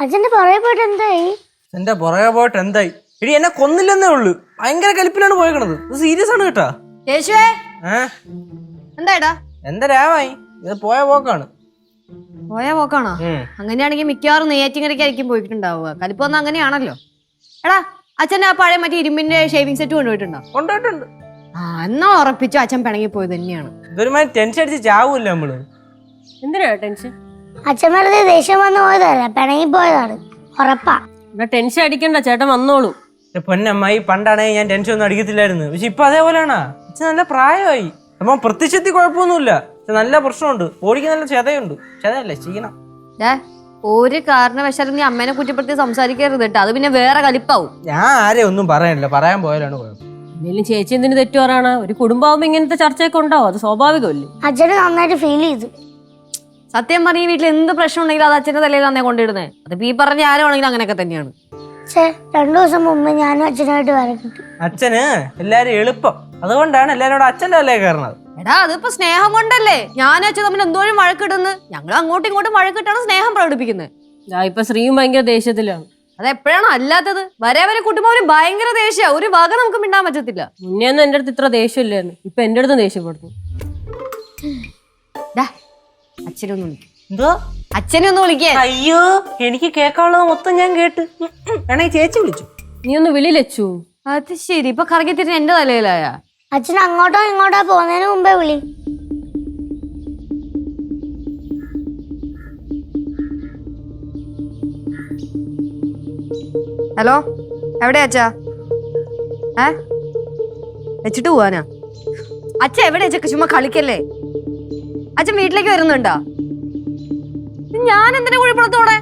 അച്ഛന്റെ പുറകെ പോയിട്ട് എന്തായി? എന്റെ പുറകെ പോയിട്ട് എന്തായി? എടി എന്നെ കൊന്നില്ലെന്നേ ഉള്ളു. ഭയങ്കര കലിപ്പിലാണ് പോയേക്കണത്. ഇത് സീരിയസ് ആണ് കേട്ടാ. യേശുവേ. എന്താടാ എന്താ രാവായി? ഇത് പോയ പോക്കാണ്. പോയ പോക്കാണോ? ഉം. അങ്ങനെയാണെങ്കിൽ മിക്കവാറും നെയ്യാറ്റിങ്ങരയ്ക്കായിരിക്കും പോയിട്ടുണ്ടാവുക. കലിപ്പൊന്നും അങ്ങനെയാണല്ലോ. എടാ അച്ഛൻ ആ പഴയ മറ്റേ ഇരുമ്പിന്റെ ഷേവിംഗ് സെറ്റ് കൊണ്ടുപോയിട്ടുണ്ടോ? കൊണ്ടുപോയിട്ടുണ്ട്. ആ എന്നാ ഉറപ്പിച്ചു അച്ഛൻ പിണങ്ങി പോയത് തന്നെയാണ്. ഇതൊരുമാതിരി ടെൻഷൻ അടിച്ച് ചാവൂല്ല നമ്മൾ? എന്തിനാ ടെൻഷൻ? അച്ഛൻ വെറുതെ ദേഷ്യം വന്ന് പോയതല്ല? പിണങ്ങി പോയതാണ്. ഉറപ്പാ. ഇവിടെ ടെൻഷൻ അടിക്കണ്ട ചേട്ടൻ വന്നോളൂ. എന്റെ പൊന്നമ്മായി പണ്ടാണെങ്കിൽ ഞാൻ ടെൻഷൻ ഒന്നും അടിക്കത്തില്ലായിരുന്നു. പക്ഷെ ഇപ്പൊ അതേപോലെയാണാ. അച്ഛൻ നല്ല പ്രായമായി. അപ്പൊ പ്രത്യക്ഷത്തിൽ കുഴപ്പമൊന്നുമില്ല. പക്ഷെ നല്ല പ്രശ്നമുണ്ട്. ബോഡിക്ക് നല്ല ക്ഷതയുണ്ട്. ക്ഷതയല്ലേ? ക്ഷീണം. ദേ, ഒരു കാരണവശാലും നീ അമ്മേനെ കുറ്റപ്പെടുത്തി സംസാരിക്കരുത് കേട്ടോ. അത് പിന്നെ വേറെ കലിപ്പാവും. ഞാൻ ആരെയും ഒന്നും പറയാനില്ല. പറയാൻ പോയാലാണ് കുഴപ്പം. എന്തെങ്കിലും ചേച്ചി എന്തിനു തെറ്റു ഒരു കുടുംബമാകുമ്പോ ഇങ്ങനത്തെ ചർച്ചയൊക്കെ ഉണ്ടാവും. അത് സ്വാഭാവികമല്ലേ? അച്ഛന് നന്നായിട്ട് ഫീൽ ചെയ്തു. സത്യം പറഞ്ഞ വീട്ടിൽ എന്ത് പ്രശ്നം ഉണ്ടെങ്കിലും അത് അച്ഛന്റെ തലയിൽ തന്നെ കൊണ്ടിടുന്നത് അതിപ്പോ ഈ പറഞ്ഞ ആരാണെങ്കിലും അങ്ങനെയൊക്കെ തന്നെയാണ്. രണ്ടു ദിവസം മുമ്പ് ഞാനും അച്ഛനായിട്ട് വരക്കിട്ടു അച്ഛന് എല്ലാരും എളുപ്പം. അതുകൊണ്ടാണ് എല്ലാരോടും അച്ഛന്റെ തലേ കയറണത് എടാ അതിപ്പോ സ്നേഹം കൊണ്ടല്ലേ? ഞാനും അച്ഛൻ തമ്മിൽ എന്തോരം വഴക്കിടുന്നു. ഞങ്ങൾ അങ്ങോട്ടും ഇങ്ങോട്ടും വഴക്കിട്ടാണ് സ്നേഹം പ്രകടിപ്പിക്കുന്നത്. ഇപ്പൊ ശ്രീയും ഭയങ്കര ദേഷ്യത്തിലാണ്. അത് എപ്പോഴാണോ അല്ലാത്തത്? വരെ വരെ കുട്ടുമ്പോലും ഭയങ്കര ദേഷ്യ. ഒരു വക നമുക്ക് മിണ്ടാൻ പറ്റത്തില്ല. മുന്നേ ഒന്നും എന്റെ അടുത്ത് ഇത്ര ദേഷ്യമില്ലായിരുന്നു ഇപ്പൊ എന്റെ അടുത്ത് ദേഷ്യപ്പെടുന്നു. ഡാ, അച്ഛനെ ഒന്ന് വിളിക്കും. എന്തോ അച്ഛനൊന്ന് വിളിക്കേ. അയ്യോ എനിക്ക് കേൾക്കാനുള്ളത് മൊത്തം ഞാൻ കേട്ട്. വേണേ. ചേച്ചി വിളിച്ചു. നീ ഒന്ന് വിളി ലച്ചു. അത് ശരി. ഇപ്പൊ തിരിഞ്ഞ് എന്റെ തലയിലായ. അച്ഛൻ അങ്ങോട്ടോ ഇങ്ങോട്ടോ പോകുന്നതിന് മുമ്പേ വിളി. ഹലോ എവിടെ അച്ഛാ? ഏ? വെച്ചിട്ട് പോവാനാ? അച്ഛ എവിടെ അച്ഛ? ചുമ്മാ കളിക്കല്ലേ? അച്ഛൻ വീട്ടിലേക്ക് വരുന്നുണ്ടോ? ഞാൻ എന്തിനാ കുഴിപ്പുറത്തോടെ?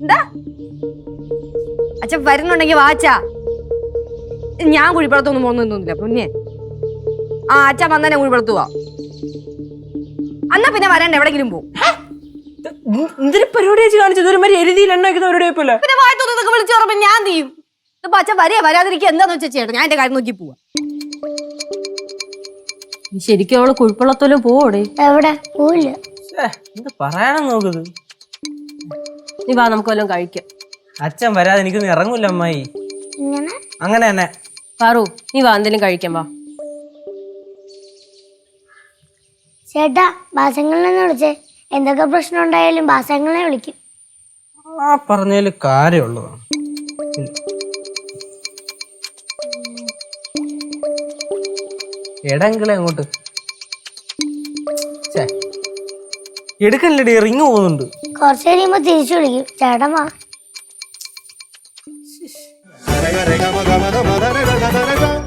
എന്താ? അച്ഛൻ വരുന്നുണ്ടെങ്കിൽ വാച്ചാ ഞാൻ കുഴിപ്പുറത്തൊന്നും തോന്നില്ല പുണ്യെ ആ അച്ഛൻ വന്നെ കുഴിപ്പുറത്ത് അന്നാ പിന്നെ വരണ്ട എവിടെങ്കിലും പോകും എന്തൊരു പരിപാടി വെച്ച് കാണിച്ചത് ഒരു മാതിരി എരുതിയിൽ എണ്ണ വയ്ക്കുന്ന പരിപാടി വെപ്പല്ലേ പിന്നെ വായത്തൊന്നൊക്കെ വിളിച്ചു ഞാൻ ചെയ്യും? ഇപ്പൊ അച്ഛൻ വരിക വരാതിരിക്കുക എന്താന്ന് വെച്ചാൽ ചേട്ടാ ഞാൻ എന്റെ കാര്യം നോക്കി പോവാ. ശരിക്കും അവൾ കുഴിപ്പള്ളത്തോലും പോവോടെ? എവിടെ? എന്ത് നോക്കുന്നത് നീ വാ നമുക്ക് വല്ലതും കഴിക്കാം. അച്ഛൻ വരാതെ എനിക്ക് ഇറങ്ങൂല അമ്മായി. ഇങ്ങനെ അങ്ങനെ തന്നെ. പാറു നീ വാ എന്തെങ്കിലും കഴിക്കാം വാ. ചേട്ടാ ബാസങ്ങളിൽ നിന്ന് വിളിച്ചേ. എന്തൊക്കെ പ്രശ്നം ഉണ്ടായാലും ബാസങ്ങളെ വിളിക്കും. ആ പറഞ്ഞതിൽ കാര്യമുള്ളതാണ്. എടെങ്കിലേ അങ്ങോട്ട്. എടുക്കണില്ലടി റിങ് പോകുന്നുണ്ട് കുറച്ച് കഴിയുമ്പോ തിരിച്ചു വിളിക്കും ചേട്ടമാ Rega, rega, maga, maga.